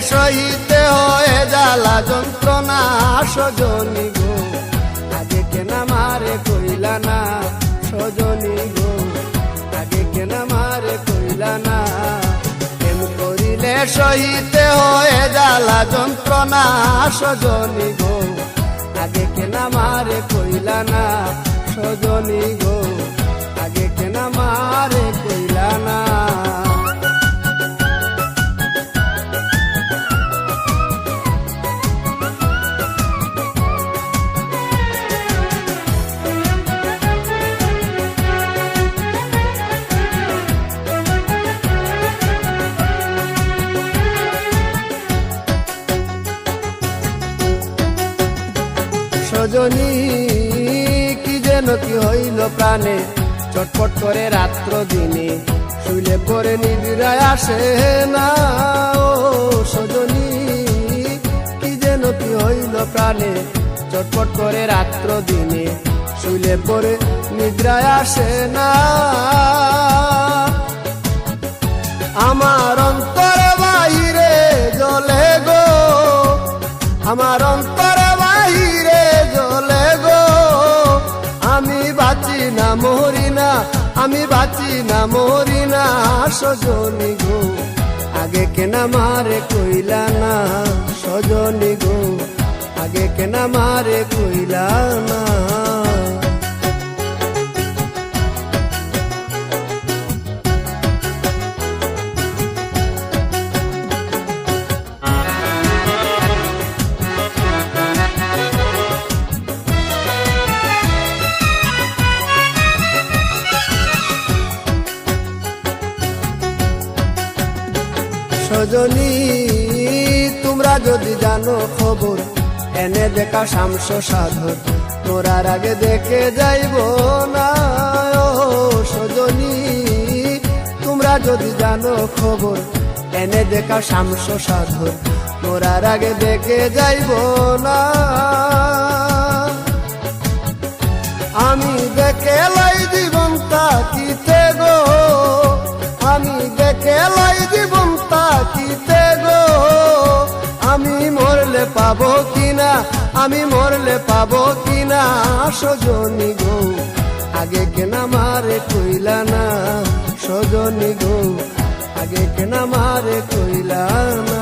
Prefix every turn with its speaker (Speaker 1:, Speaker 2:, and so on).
Speaker 1: সহিতে হয়ে জ্বালা যন্ত্রণা, সজনী গো। আগে কেনা মারে কইলা না, সজনী গো। আগে কেনা মারে কইলা না, প্রেম করিলে সহিতে হয়ে জ্বালা যন্ত্রণা, সজনী গো। আগে কেনা মারে কইলা না, সজনী গো। সজনী কি যেন কি হইল প্রাণে? চটপট করে রাত্র দিনে শুইলে পরে নিবিড়ায় আসে না। ও সজনী, কি যেন কি হইল প্রাণে? চটপট করে রাত্র দিনে শুইলে পরে নিদ্রায় আসে না। আমার অন্তর বাহিরে জ্বলে গো। আমার অন্তর বাঁচি না মরি না, আমি বাঁচি না মরি না, সজনী গো। আগে কেনা মারে কইলা না, সজনী গো। আগে কেনা মারে কইলা না। সজনী তোমরা যদি জানো খবর, এনে দেখা শামস সাধর। মোরার আগে দেখে যাইব না, ও সজনী, তোমরা যদি জানো খবর, এনে দেখা শামস সাধর। মোরার আগে দেখে যাইব না। আমি দেখে আমি মরলে পাবো কিনা? সজনি গো, আগে কেনা মারে কইলা না। সজনি গো, আগে কেনা মারে কইলা না।